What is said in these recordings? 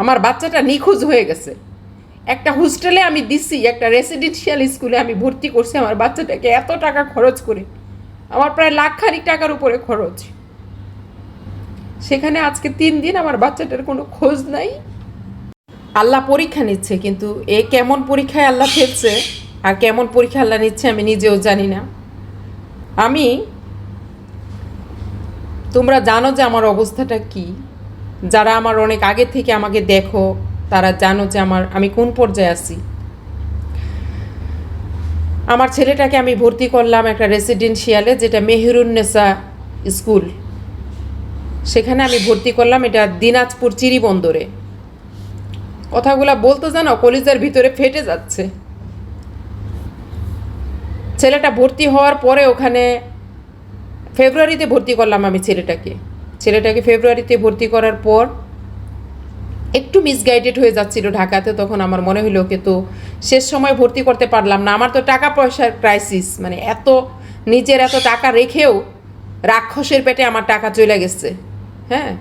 আমার বাচ্চাটা নিখোঁজ হয়ে গেছে। একটা হোস্টেলে আমি দিছি, একটা রেসিডেন্সিয়াল স্কুলে আমি ভর্তি করছি আমার বাচ্চাটাকে এত টাকা খরচ করে। আমার প্রায় লাখ খানিক টাকার উপরে খরচ। সেখানে আজকে তিন দিন আমার বাচ্চাটার কোনো খোঁজ নাই। আল্লাহ পরীক্ষা নিচ্ছে, কিন্তু এ কেমন পরীক্ষায় আল্লাহ ফেলছে আর কেমন পরীক্ষা আল্লাহ নিচ্ছে আমি নিজেও জানি না। আমি, তোমরা জানো যে আমার অবস্থাটা কি? যারা আমার অনেক আগে থেকে আমাকে দেখো, তারা জানো যে আমার, আমি কোন পর্যায়ে আছি। আমার ছেলেটাকে আমি ভর্তি করলাম একটা রেসিডেন্সিয়ালে যেটা মেহেরুন্নেসা স্কুল। সেখানে আমি ভর্তি করলাম এটা দিনাজপুর চিরিবন্দরে। কথাগুলা বলতে জানো, কলিজার ভিতরে ফেটে যাচ্ছে। ছেলেটা ভর্তি হওয়ার পরে ওখানে ফেব্রুয়ারিতে ভর্তি করলাম আমি ছেলেটাকে। ছেলেটাকে ফেব্রুয়ারিতে ভর্তি করার পর একটু মিসগাইডেড হয়ে যাচ্ছিল ঢাকাতে, তখন আমার মনে হলো ওকে তো শেষ সময় ভর্তি করতে পারলাম না। আমার তো টাকা পয়সার ক্রাইসিস মানে এত নিজের এত টাকা রেখেও রাক্ষসের পেটে আমার টাকা চলে গেছে। হ্যাঁ?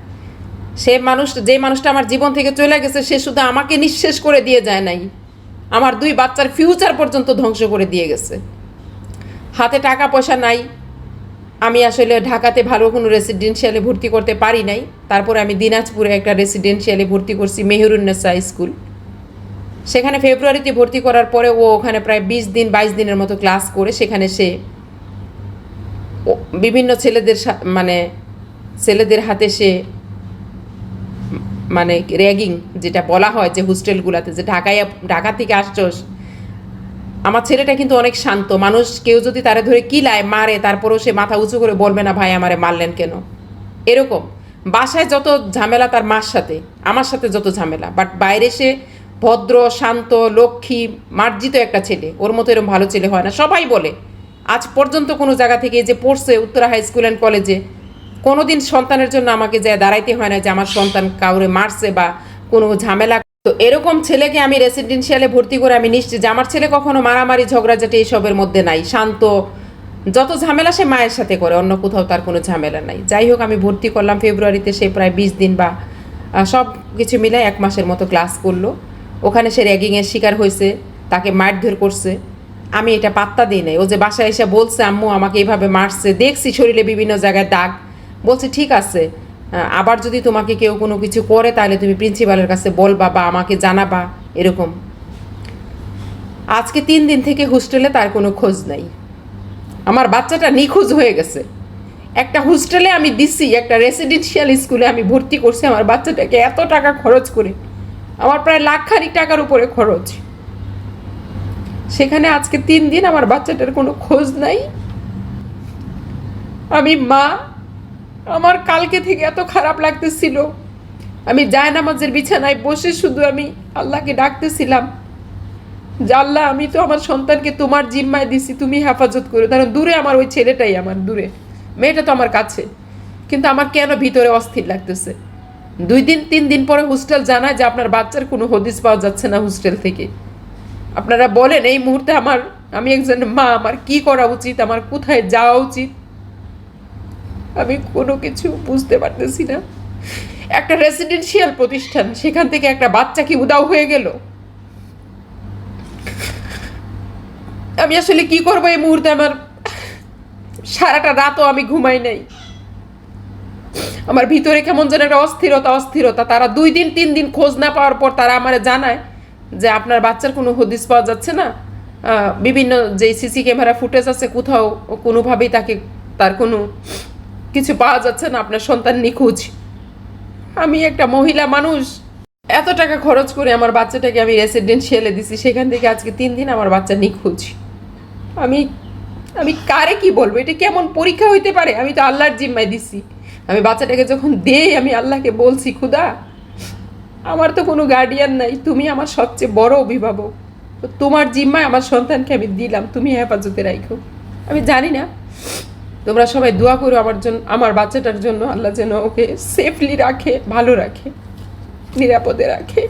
সে মানুষ, যে মানুষটা আমার জীবন থেকে চলে গেছে, সে শুধু আমাকে নিঃশেষ করে দিয়ে যায় নাই। আমার দুই বাচ্চার ফিউচার পর্যন্ত ধ্বংস করে দিয়ে গেছে। হাতে টাকা পয়সা নাই আমি আসলে ঢাকাতে ভালো কোনো রেসিডেন্সিয়ালে ভর্তি করতে পারি নাই। তারপরে আমি দিনাজপুরে একটা রেসিডেন্সিয়ালে ভর্তি করছি মেহরুন্নেসা স্কুল। সেখানে ফেব্রুয়ারিতে ভর্তি করার পরে ও ওখানে প্রায় বিশ দিন, বাইশ দিনের মতো ক্লাস করে সেখানে সে বিভিন্ন ছেলেদের মানে ছেলেদের হাতে সে মানে র্যাগিং যেটা বলা হয় যে হোস্টেলগুলোতে যে ঢাকায় ঢাকা থেকে আসছস আমার ছেলেটা কিন্তু অনেক শান্ত। মানুষ কেউ যদি তারে ধরে কিলায়, মারে, তারপরেও সে মাথা উঁচু করে বলবে না, ভাই, আমারে মারলেন কেন? এরকম। বাসায় যত ঝামেলা তার মার সাথে, আমার সাথে যত ঝামেলা। বাট বাইরে সে ভদ্র, শান্ত, লক্ষ্মী, মার্জিত একটা ছেলে। ওর মতো এরকম ভালো ছেলে হয় না। সবাই বলে, আজ পর্যন্ত কোনো জায়গা থেকে যে পড়ছে উত্তরা হাই স্কুল অ্যান্ড কলেজে, কোনোদিন সন্তানের জন্য আমাকে যায় দাঁড়াইতে হয় না যে আমার সন্তান কাউরে মারছে বা কোনো ঝামেলা তো এরকম ছেলেকে আমি রেসিডেন্সিয়ালে ভর্তি করে আমি নিশ্চিত যে আমার ছেলে কখনো মারামারি ঝগড়াঝাটি এইসবের মধ্যে নাই, শান্ত। যত ঝামেলা সে মায়ের সাথে করে, অন্য কোথাও তার কোনো ঝামেলা নাই। যাই হোক, আমি ভর্তি করলাম ফেব্রুয়ারিতে সে প্রায় বিশ দিন বা সব কিছু মিলে এক মাসের মতো ক্লাস করল। ওখানে সে র্যাগিংয়ের শিকার হয়েছে, তাকে মারধর করছে। আমি এটা পাত্তা দিই নাই। ও যে বাসায় এসে বলছে, আম্মু, আমাকে এইভাবে মারছে। দেখছি শরীরে বিভিন্ন জায়গায় দাগ। বলছে, ঠিক আছে। আবার যদি তোমাকে কেউ কোনো কিছু করে, তাহলে তুমি প্রিন্সিপালের কাছে বলবা বা আমাকে জানাবা, এরকম। আজকে তিন দিন থেকে হোস্টেলে তার কোনো খোঁজ নাই। আমার বাচ্চাটা নিখোঁজ হয়ে গেছে। একটা হোস্টেলে আমি দিছি একটা রেসিডেন্সিয়াল স্কুলে আমি ভর্তি করছি, আমার বাচ্চাটাকে এত টাকা খরচ করে। আমার প্রায় লাখ খানিক টাকার উপরে খরচ। সেখানে আজকে তিন দিন আমার বাচ্চাটার কোনো খোঁজ নাই। আমি মা আমার কালকে থেকে এত খারাপ লাগতেছিল। আমি জায়নামাজের বিছানায় বসে শুধু আমি আল্লাহকে ডাকতেছিলাম। যে আল্লাহ, আমি তো আমার সন্তানকে তোমার জিম্মায় দিছি, তুমি হেফাজত করো। কারণ দূরে আমার ওই ছেলেটাই আমার, দূরে। মেয়েটা তো আমার কাছে। কিন্তু আমার কেন ভিতরে অস্থির লাগতেছে? দুই দিন, তিন দিন পরে হোস্টেল জানায় যে আপনার বাচ্চার কোনো হদিস পাওয়া যাচ্ছে না হোস্টেল থেকে। আপনারা বলেন, এই মুহূর্তে আমার, আমি একজন মা, আমার কি করা উচিত? আমার কোথায় যাওয়া উচিত? আমি কোনো কিছু বুঝতে পারতেছি না। একটা রেসিডেন্সিয়াল প্রতিষ্ঠান, সেখান থেকে একটা বাচ্চা কি উদাও হয়ে গেল? আমি আসলে কি করব এই মুহূর্তে আমার? সারাটা রাতও আমি ঘুমাই নাই। আমার ভিতরে কেমন যেন একটা অস্থিরতা অস্থিরতা। তারা দুই দিন, তিন দিন খোঁজ না পাওয়ার পর তারা আমার জানায় যে আপনার বাচ্চার কোনো হদিস পাওয়া যাচ্ছে না। বিভিন্ন যে সিসি ক্যামেরা ফুটেজ আছে, কোথাও কোনোভাবেই তাকে, তার কোনো কিছু পাওয়া যাচ্ছে না আপনার সন্তান নিখোঁজ। আমি একটা মহিলা মানুষ, এত টাকা খরচ করে আমার বাচ্চাটাকে আমি রেসিডেন্সিয়ালে দিছি, সেখান থেকে আজকে তিন দিন আমার বাচ্চা নিখোঁজ। আমি আমি কারে কি বলব? এটা কেমন পরীক্ষা হইতে পারে? আমি তো আল্লাহর জিম্মায় দিছি। আমি বাচ্চাটাকে যখন দেই, আমি আল্লাহকে বলছি, খুদা, আমার তো কোনো গার্ডিয়ান নাই, তুমি আমার সবচেয়ে বড় অভিভাবক। তো তোমার জিম্মায় আমার সন্তানকে আমি দিলাম, তুমি হেফাজতে রাখো আমি জানি না। তোমরা সবাই দোয়া করো আমার জন্য আমার বাচ্চাটার জন্য আল্লাহ যেন ওকে সেফলি রাখে, ভালো রাখে, নিরাপদে রাখে।